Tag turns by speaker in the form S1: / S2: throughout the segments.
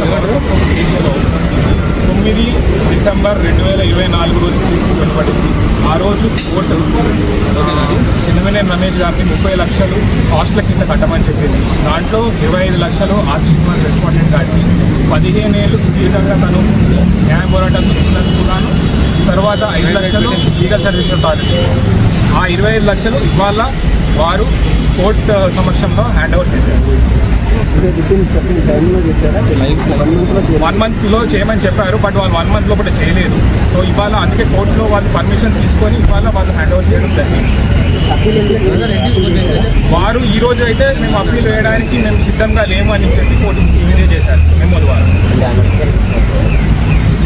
S1: రమేష్ తొమ్మిది డిసెంబర్ రెండు వేల ఇరవై నాలుగు రోజు వెలువడింది ఆ రోజు కోర్టు చిన్నమనేని రమేష్ గారిని ముప్పై లక్షలు హాస్టల్ కింద కట్టమని చెప్పింది. దాంట్లో ఇరవై ఐదు లక్షలు ఆర్ రెస్పాండెంట్ గారికి పదిహేను ఏళ్ళు సుదీర్ఘంగా తను న్యాయ పోరాటం చేసినందుకు గాను తర్వాత ఐదు లక్షలు లీగల్ సర్వీస్ అథారిటీ. ఆ ఇరవై ఐదు లక్షలు ఇవాళ వారు కోర్టు సమక్షంలో హ్యాండ్ ఓవర్ చేశారు. వన్ మంత్లో చేయమని చెప్పారు బట్ వాళ్ళు వన్ మంత్ లోపల చేయలేదు. సో ఇవాళ అందుకే కోర్టులో వాళ్ళు పర్మిషన్ తీసుకొని ఇవాళ వాళ్ళు హ్యాండ్ ఓవర్ చేయడం జరిగింది. వారు ఈ రోజు అయితే మేము అప్పీల్ వేయడానికి మేము సిద్ధంగా లేము అని చెప్పి కోర్టు తెలియజేశారు మేము వారు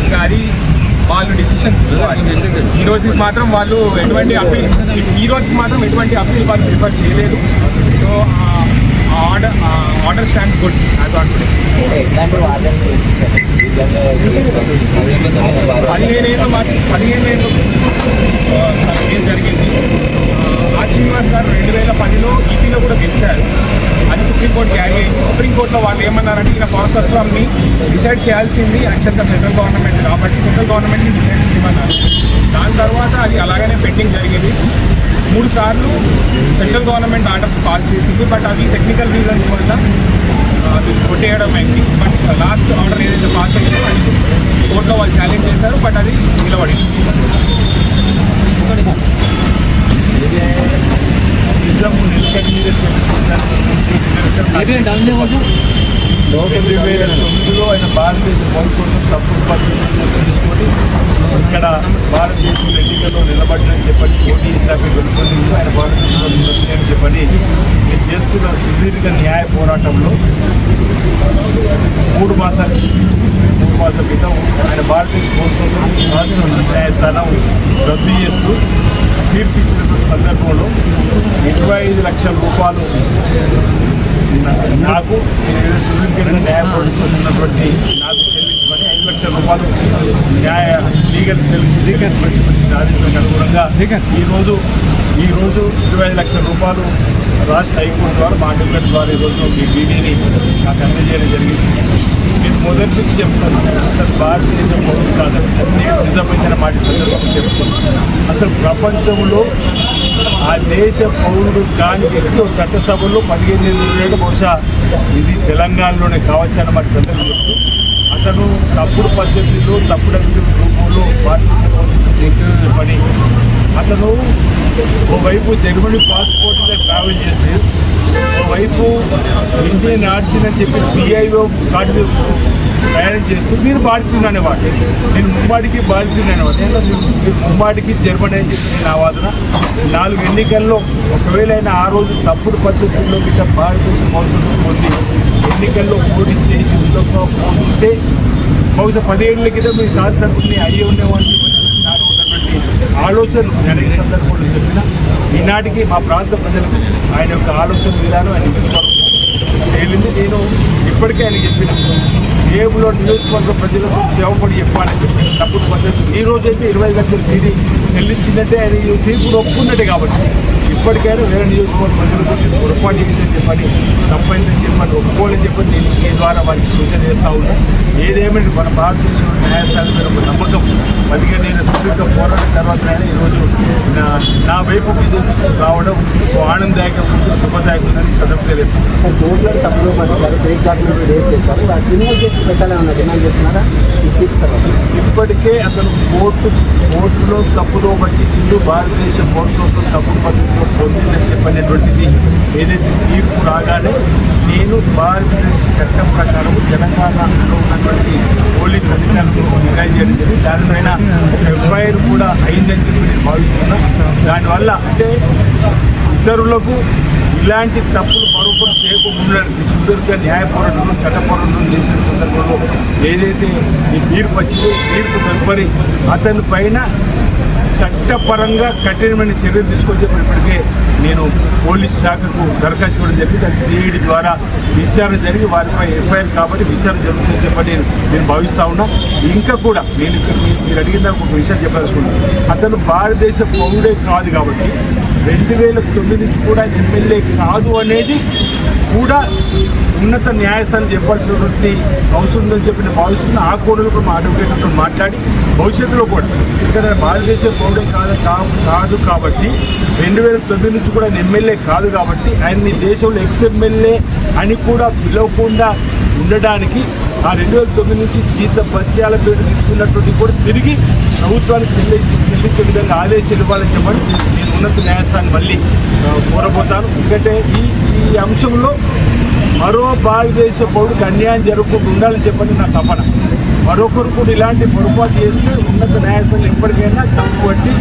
S1: ఇంకా అది వాళ్ళు డిసిషన్ తీసుకోవాలి. ఈ రోజుకి మాత్రం వాళ్ళు ఎటువంటి అప్పీల్ ఈ రోజుకి మాత్రం ఎటువంటి అప్పీల్ వాళ్ళు ప్రిఫర్ చేయలేదు. So order order stands good as on today పదిహేను ఏళ్ళు మాత్రం పదిహేను ఏళ్ళు ఏం జరిగింది? ఆ శ్రీనివాస్ గారు రెండు వేల పదిలో ఈపీలో కూడా గెలిచారు. అది సుప్రీంకోర్టు క్యారీ అయింది. సుప్రీంకోర్టులో వాళ్ళు ఏమన్నారంటే ఈయన పౌరసత్వాన్ని డిసైడ్ చేయాల్సింది యాక్చువల్గా సెంట్రల్ గవర్నమెంట్ కాబట్టి సెంట్రల్ గవర్నమెంట్ని డిసైడ్ చేయమన్నారు. దాని తర్వాత అది అలాగనే పెట్టింగ్ జరిగింది. మూడు సార్లు సెంట్రల్ గవర్నమెంట్ ఆర్డర్స్ పాస్ చేసింది బట్ అది టెక్నికల్ రీజన్స్ వల్ల అది కొట్టేయడం అయింది. బట్ లాస్ట్ ఆర్డర్ ఏదైతే పాస్ అయిందో అది కోర్టులో వాళ్ళు ఛాలెంజ్ చేశారు బట్ అది నిలబడింది. నిజం నిలకడ
S2: రెండు వేల తొమ్మిదిలో ఆయన భారతదేశ పౌరత్వం తప్పుడు పద్ధతులు తీసుకొని ఇక్కడ భారతదేశంలో ఎన్నికల్లో నిలబడ్డని చెప్పని పోటీ శాఖ వెళ్ళిపోయి ఆయన భారతదేశంలో అని చెప్పని నేను చేస్తున్న సుదీర్ఘ న్యాయ పోరాటంలో మూడు మాసాలు మూడు మాసాల క్రితం ఆయన భారతదేశ పౌరత్వం రాష్ట్ర న్యాయస్థానం రద్దు చేస్తూ తీర్పు ఇచ్చినటువంటి సందర్భంలో ఇరవై ఐదు లక్షల రూపాయలు నాకు నేను న్యాయ ఉన్నటువంటి నాకు చెల్లించమని ఐదు లక్షల రూపాయలు న్యాయ లీగల్ సెల్ లీగల్ ఆదేశాలకు అనుగుణంగా ఈరోజు ఈరోజు ఇరవై ఐదు లక్షల రూపాయలు రాష్ట్ర హైకోర్టు ద్వారా మా ద్వారా ఈరోజు మీ బీడీని నాకు అందజేయడం జరిగింది. మొదటి నుంచి చెప్తాను అసలు భారతదేశం పౌరులు కాదని నేను నిజమైన మాట సందర్భంగా చెప్తాను అసలు ప్రపంచంలో ఆ దేశ పౌరుడు కాని వ్యక్తితో ఒక చట్టసభలో పదిహేను ఏళ్ళు బహుశా ఇది తెలంగాణలోనే కావచ్చు అన్నమాట సందర్భం చెప్తూ అతను తప్పుడు పద్ధతిలో తప్పుడు అభివృద్ధి రూపంలో భారతదేశం పని. అతను ఓవైపు జర్మనీ పాస్పోర్ట్ మీద ట్రావెల్ చేసి వైపు ఇండియన్ ఆర్జిన్ అని చెప్పి పిఐఓ కార్డు ప్రయాణం చేస్తూ మీరు భారతీయులు అనేవాడు నేను ముమ్మాడికి భారతీయులు మీరు ముమ్మాడికి జర్మనీ అని చెప్పి నేను ఆ వాదన. నాలుగు ఎన్నికల్లో ఒకవేళ ఆ రోజు తప్పుడు పద్ధతుల్లో గిట్ట భారతదేశ పౌరుషత్వం పొంది ఎన్నికల్లో పోటీ చేసి ఉంటే బహుశా పదిహేళ్ళ క్రితం మీ శాసనసభ్యుని అయ్యి ఉండేవాడిని. ఆలోచన నేను ఈ సందర్భంలో చెప్పిన ఈనాటికి మా ప్రాంత ప్రజలకు ఆయన యొక్క ఆలోచన విధానం ఆయన విశ్వాసం తేలింది. నేను ఇప్పటికే ఆయన చెప్పిన ఏబులో నియోజకవర్గ ప్రజలకు సేవపడి చెప్పాలని చెప్పిన తప్పుడు పద్ధతి ఈ రోజైతే ఇరవై లక్షలు తీరి చెల్లించినట్టే ఆయన ఈ తీర్పును ఒప్పుకున్నట్టే కాబట్టి ఇప్పటికైనా వేరే నియోజకవర్గ ప్రజలకు నేను పొరపాటు చేసిందని చెప్పని తప్పైందని చెప్పని ఒప్పుకోలేని చెప్పని నేను మీ ద్వారా వారికి సూచన చేస్తూ ఉన్నాను ఏదేమైనా మన భారతదేశంలో న్యాయస్థానం మీద నమ్మకం పదిహేను నేను సుదీర్ఘ పోరాటం తర్వాత అయినా ఈరోజు నా వైపు రావడం ఆనందదాయకం శుభదాయకం ఉందని ఈ సందర్భంగా తెలియజేస్తాను
S3: కోర్టులో తప్పులు రేట్ చేశారు? క్రిమినల్ కేసు పెట్టాలన్న డిమాండ్ చేస్తున్నారా?
S2: ఇప్పటికే అతను కోర్టు కోర్టులో తప్పుదో పట్టించిండు భారతదేశ పౌరత్వం తప్పుడు పద్ధతిలో పొందిందని చెప్పనేటువంటిది ఏదైతే తీర్పు రాగానే నేను భారతదేశ చట్టం ప్రకారం తెలంగాణలో ఉన్నటువంటి పోలీస్ అధికారులకు నిర్ణయం చేయడం జరిగింది. దానిపైన ఎఫ్ఐఆర్ కూడా అయిందని చెప్పి నేను భావిస్తున్నాను దానివల్ల అంటే ఇతరులకు ఇలాంటి తప్పులు మరొకరు చేయకుండా సుదీర్ఘ న్యాయ పోరాటంలో చట్ట పోరాటం చేసిన సందర్భంలో ఏదైతే ఈ తీర్పు వచ్చిందో తీర్పు తదుపరి అతని పైన చట్టపరంగా కఠినమైన చర్యలు తీసుకొచ్చేటప్పటికే నేను పోలీస్ శాఖకు దరఖాస్తు ఇవ్వడం జరిగింది. అది సిఐడి ద్వారా విచారణ జరిగి వారిపై ఎఫ్ఐఆర్ కాబట్టి విచారణ జరుగుతుందని చెప్పి నేను నేను భావిస్తా ఉన్నా. ఇంకా కూడా నేను మీరు అడిగిన ఒక విషయం చెప్పదలుచుకున్నాను అతను భారతదేశ పౌరుడే కాదు కాబట్టి రెండు వేల తొమ్మిది నుంచి కూడా ఎమ్మెల్యే కాదు అనేది కూడా ఉన్నత న్యాయస్థానం చెప్పాల్సినటువంటి అవసరం ఉందని చెప్పి నేను ఆ కోణంలో కూడా మా అడ్వకేట్లతో మాట్లాడి భవిష్యత్తులో కూడా ఇక్కడ భారతదేశ పౌరుడే కాదు కా- కాదు కాబట్టి రెండు వేల తొమ్మిది నుంచి కూడా ఆయన ఎమ్మెల్యే కాదు కాబట్టి ఆయన్ని దేశంలో ఎక్స్ ఎమ్మెల్యే అని కూడా పిలవకుండా ఉండడానికి ఆ రెండు వేల తొమ్మిది నుంచి జీత పత్యాల పేరు తీసుకున్నటువంటి కూడా తిరిగి ప్రభుత్వానికి చెల్లి చెల్లించే విధంగా ఆదేశాలు ఇవ్వాలని చెప్పని ఉన్నత న్యాయస్థానం మళ్ళీ కోరబోతాను ఎందుకంటే ఈ ఈ అంశంలో మరో భారతదేశ పౌరుడికి అన్యాయం జరగకుండా ఉండాలని చెప్పని నా తపన. మరొకరు కూడా ఇలాంటి పొరపాటు చేస్తే ఉన్నత న్యాయస్థానం ఎప్పటికైనా తప్పు పట్టి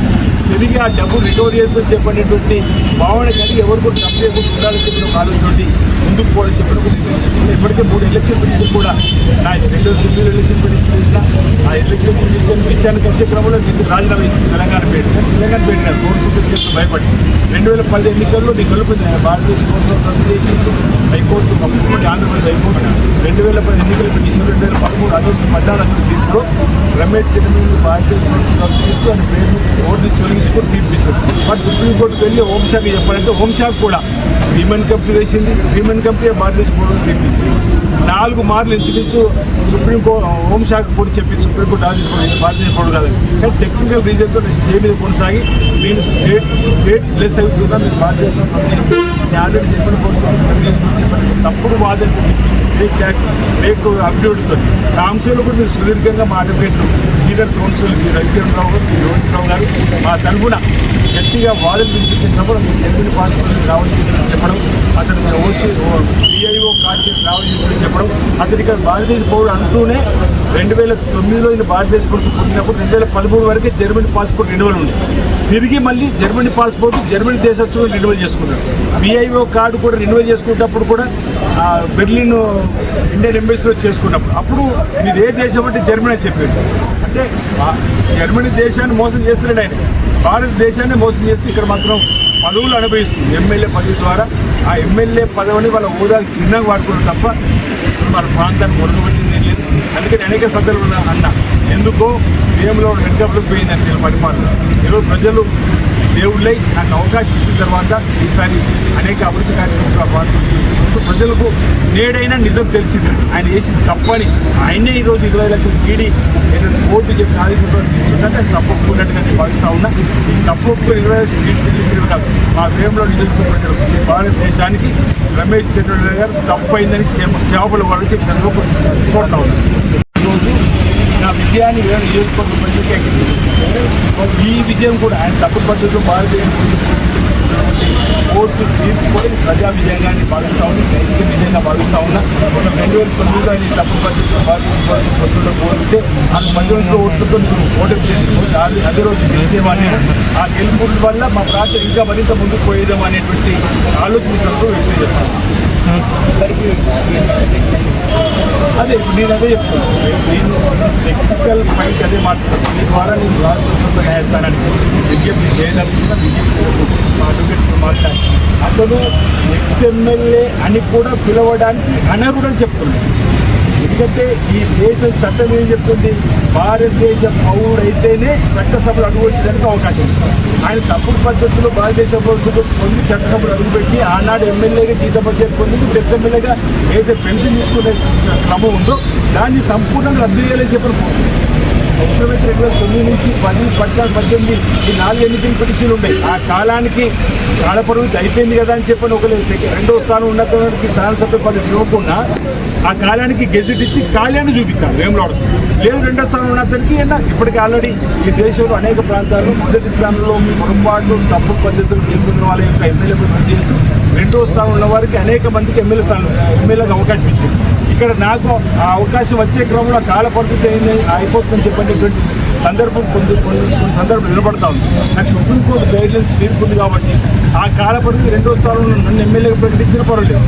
S2: తిరిగి ఆ డబ్బు రికవర్ చేస్తూ చెప్పినటువంటి భావన కానీ ఎవరు కూడా డబ్బు చేయకుండా ఉండాలని చెప్పిన ఒక ఆలోచనతోటి ముందుకు పోవాలని చెప్పిన నిర్ణయం ఇప్పటికే మూడు ఎలక్షన్ పిటిషన్ కూడా నా రెండో సింగిల్ ఎలక్షన్ పిటిషన్ చేసిన ఆ ఎలక్షన్ పిటిషన్ ఇచ్చానికి వచ్చే క్రమంలో మీకు రాజీనామా చేసింది తెలంగాణ పేరు. తెలంగాణ పేరు కాదు కోర్టు భయపడి రెండు వేల పది ఎన్నికల్లో మీకు గెలుపుంది భారతదేశ ప్రభుత్వం రద్దు చేసింది. High court Andhra Pradesh high court. రెండు వేల పది ఎన్నికల పిటిషన్ రెండు వేల పదమూడు ఆగస్టు పద్నాలుగు అంబేద్కర్ మీద భారతీయ ప్రభుత్వం పేరు ఓటుని తొలగించుకొని తీర్పించారు బట్ సుప్రీంకోర్టుకు వెళ్ళి హోంశాఖ చెప్పాలంటే హోంశాఖ కూడా విమెన్ కంపెనీ వేసింది విమెన్ కంపెనీ భారతదేశ బోర్డు తీర్పించింది నాలుగు మార్లు ఇంచుమించు సుప్రీంకోర్టు హోంశాఖ కూడా చెప్పి సుప్రీంకోర్టు ఆదేశించింది భారతదేశ బోర్డు కాదని కానీ టెక్నికల్ రీజన్తో స్టే మీద కొనసాగి నేను స్టేట్ స్టేట్ లెస్ అవుతున్నా మీరు భారతదేశంలో పనిచేస్తే ఆల్రెడీ చెప్పిన కోసం తప్పుడు వాదన ఫేక్ యాక్ట్ ఫేక్ అఫిడవిట్తో ఆ కూడా మీరు సుదీర్ఘంగా మాట పెట్టారు సీనియర్ కౌన్సిల్ రవికిరణ్ మీ రావు గారు మా తరఫున గట్టిగా వాదన వినిపించినప్పుడు మీరు జర్మనీ పాస్పోర్ట్ రావాలి చెప్పడం అతను ఓసీ డిఐఓ కార్డు రావాలి చేసి చెప్పడం అతను ఇక్కడ భారతదేశ పౌరుడు అంటూనే రెండు వేల తొమ్మిదిలో ఈయన భారతదేశ పౌరుడు పుట్టినప్పుడు రెండు వేల పదమూడు వరకే జర్మనీ పాస్పోర్ట్ రెన్యువల్ ఉంది. తిరిగి మళ్ళీ జర్మనీ పాస్పోర్ట్ జర్మనీ దేశస్తులు రెన్యువల్ చేసుకున్నారు విఐఓ కార్డు కూడా రెన్యువల్ చేసుకునేటప్పుడు కూడా బెర్లిన్ ఇండియన్ ఎంబసీలో చేసుకున్నప్పుడు. అప్పుడు ఇది ఏ దేశం అంటే జర్మనీ అని చెప్పాడు. అంటే జర్మనీ దేశాన్ని మోసం చేస్తున్నాడు ఆయన. భారతదేశాన్ని మోసం చేస్తే ఇక్కడ మాత్రం పదవులు అనుభవిస్తుంది. ఎమ్మెల్యే పదవి ద్వారా ఆ ఎమ్మెల్యే పదవిని వాళ్ళ హోదాకి చిన్నగా వాడుకోవడం తప్ప మన ప్రాంతాన్ని మురుగుబట్టింది లేదు. అందుకని అనేక సందర్భాలు అన్న ఎందుకో దేవులో వెనుకబడికి పోయిందని నేను పరిపాలన. ఈరోజు ప్రజలు దేవుళ్ళై నాకు అవకాశం ఇచ్చిన తర్వాత ఈసారి అనేక అభివృద్ధి కార్యక్రమాలు ప్రజలకు నేడైనా నిజం తెలిసింది. ఆయన చేసింది తప్పని. ఆయనే ఈరోజు ఇరవై లక్షలు తీడి ఏదైనా కోర్టు చెప్పి ఆదేశింటే తప్పు ఒప్పుకున్నట్టుగా నేను భావిస్తా ఉన్నా. ఈ తప్పు ఒప్పుకుని ఇరవై లక్షలు తీడి చెల్లించడం కాదు. మా ప్రేమలో నియోజకవర్గ భారతదేశానికి రమేష్ చంద్రబాబు గారు తప్పు అయిందని క్షేమపలు వాళ్ళు చెప్పి చంద్రబాబు కోరుతా ఉన్నాను ఈరోజు నా విజయాన్ని నియోజకవర్గ ప్రజలకి ఈ విజయం కూడా ఆయన తప్పు పద్ధతిలో భారతీయ కోర్టు తీర్పు కూడా ప్రజా విజయంగాన్ని భావిస్తా ఉంది. నైతిక విజయంగా భావిస్తా ఉన్నా. ఒక రెండు వేల తొమ్మిదిలో ఆయన తప్పు పద్ధతిలో భారతీయ పద్ధతిలో కోరితే ఆ పంతొమ్మిదిలో ఓట్లతో ఓటు చేసి అదే అదే రోజు గెలిచేవాడిని ఆ గెలుపు వల్ల మా ప్రాంతం ఇంకా మరింత ముందుకు పోయేదాం అనేటువంటి ఆలోచనతో వ్యక్తం చేస్తాను అదే నేను అదే చెప్తాను నేను టెక్నికల్ ఫైట్ అదే మాట్లాడతాను మీ ద్వారా నేను లాస్ట్ ప్రభుత్వ న్యాయస్థానానికి విజ్ఞప్తి చేయదలుచుకున్న విజ్ఞప్తి మా అడ్వకేట్తో మాట్లాడి అతను ఎక్స్ఎమ్మెల్యే అని కూడా పిలవడానికి అనర్హుడని చెప్తున్నాను ఎందుకంటే ఈ దేశం చట్టం ఏం చెప్తుంది? భారతదేశ పౌరుడైతేనే చట్టసభలు అడుగుపెట్టడానికి అవకాశం ఉంది. ఆయన తప్పుడు పద్ధతిలో భారతదేశ పౌరులు పొంది చట్టసభలు అడుగుపెట్టి ఆనాడు ఎమ్మెల్యేగా జీతపత్యాలు పొంది ఇప్పుడు ఎక్స్ ఎమ్మెల్యేగా ఏదైతే పెన్షన్ తీసుకునే క్రమం ఉందో దాన్ని సంపూర్ణంగా రద్దు చేయాలని చెప్పిన అవసరమైతే రెండు వేల తొమ్మిది నుంచి పది పద్నాలుగు పద్దెనిమిది ఈ నాలుగు ఎన్నికల పిటిషన్లు ఉన్నాయి ఆ కాలానికి కాలపరిమితి అయిపోయింది కదా అని చెప్పని ఒక రెండో స్థానం ఉన్నతానికి శాసనసభ్య పదవి ఇవ్వకుండా ఆ కాలానికి గెజెట్ ఇచ్చి కాలాన్ని చూపించాలి వేములాడు లేదు రెండో స్థానం ఉన్న అతనికి ఇప్పటికీ ఆల్రెడీ ఈ దేశంలో అనేక ప్రాంతాల్లో మొదటి స్థానంలో పొరపాటు తప్పు పద్ధతులు గెలుపొందిన వాళ్ళ యొక్క ఎమ్మెల్యే పనిచేస్తూ రెండో స్థానం ఉన్న వారికి అనేక మందికి ఎమ్మెల్యే స్థానం ఎమ్మెల్యేలకు అవకాశం ఇచ్చింది ఇక్కడ నాకు ఆ అవకాశం వచ్చే క్రమంలో ఆ కాల పరిస్థితి అయింది అయిపోతుందని చెప్పేటువంటి సందర్భం కొన్ని కొన్ని సందర్భం నిలబడతా ఉంది. నాకు సుప్రీంకోర్టు గైడ్లైన్స్ తీర్పుంది కాబట్టి ఆ కాల పరిస్థితి రెండో స్థానంలో నన్ను ఎమ్మెల్యేగా ప్రకటించిన పర్వాలేదు.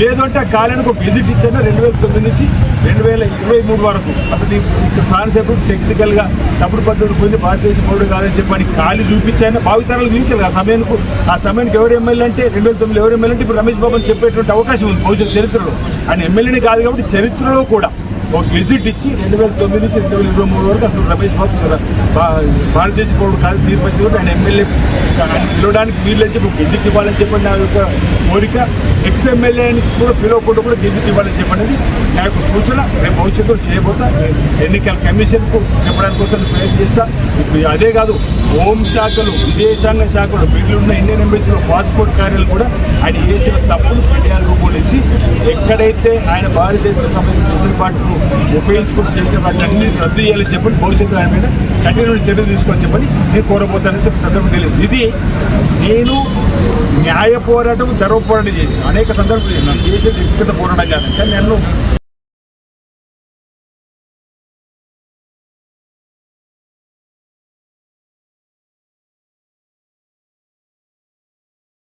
S2: లేదంటే ఆ కాలానికి ఒక విజిట్ ఇచ్చాను రెండు వేల తొమ్మిది నుంచి రెండు వేల ఇరవై మూడు వరకు. అసలు ఇక్కడ సాన్సేపు టెక్నికల్గా తప్పుడు పద్ధతులు పొంది భారతదేశ పౌరుడు కాదని చెప్పని ఖాళీ చూపించాను. భావితరాలు చూపించాలి ఆ సమయానికి ఆ సమయానికి ఎవరు ఎమ్మెల్యే అంటే రెండు వేల తొమ్మిది ఎవరు ఎమ్మెల్యే అంటే ఇప్పుడు రమేష్ బాబు అని చెప్పేటువంటి అవకాశం ఉంది భవిష్యత్ చరిత్రలో. ఆయన ఎమ్మెల్యేని కాదు కాబట్టి చరిత్రలో కూడా ఒక విజిట్ ఇచ్చి రెండు వేల తొమ్మిది నుంచి రెండు వేల ఇరవై మూడు వరకు అసలు రమేష్ బాబు భారతదేశ పౌరుడు కాదు తీర్పు వచ్చింది ఆయన ఎమ్మెల్యే పిలవడానికి వీళ్ళు చెప్పి విజిట్ ఇవ్వాలని చెప్పి నా యొక్క కోరిక ఎక్స్ అని కూడా పిలవకుండా కూడా గెజిట్ ఇవ్వాలని చెప్పనేది నా యొక్క సూచన రేపు భవిష్యత్తులో చేయబోతా. ఎన్నికల కమిషన్కు చెప్పడానికి కోసం ప్రయత్నం చేస్తా. ఇప్పుడు అదే కాదు హోం శాఖలు విదేశాంగ శాఖలు మిగిలిన ఇండియన్ ఎంబసీలో పాస్పోర్ట్ కార్యాలు కూడా ఆయన చేసిన తప్పులు ఫిర్యాదు రూపొందించి ఎక్కడైతే ఆయన భారతదేశ సంబంధించిన వెసులుబాటును ఉపయోగించుకుని చేసిన వాటిని అన్ని రద్దు చేయాలని చెప్పని భవిష్యత్తు ఆయన మీద కఠినమైన చర్యలు తీసుకొని చెప్పని నేను కోరబోతానని చెప్పి సందర్భం తెలియదు. ఇది నేను న్యాయ పోరాటం ధర్మ పోరాటం చేసిన అనేక సందర్భాలు నన్ను చేసేది వ్యక్తిగత పోరాటం కాదంటే నేను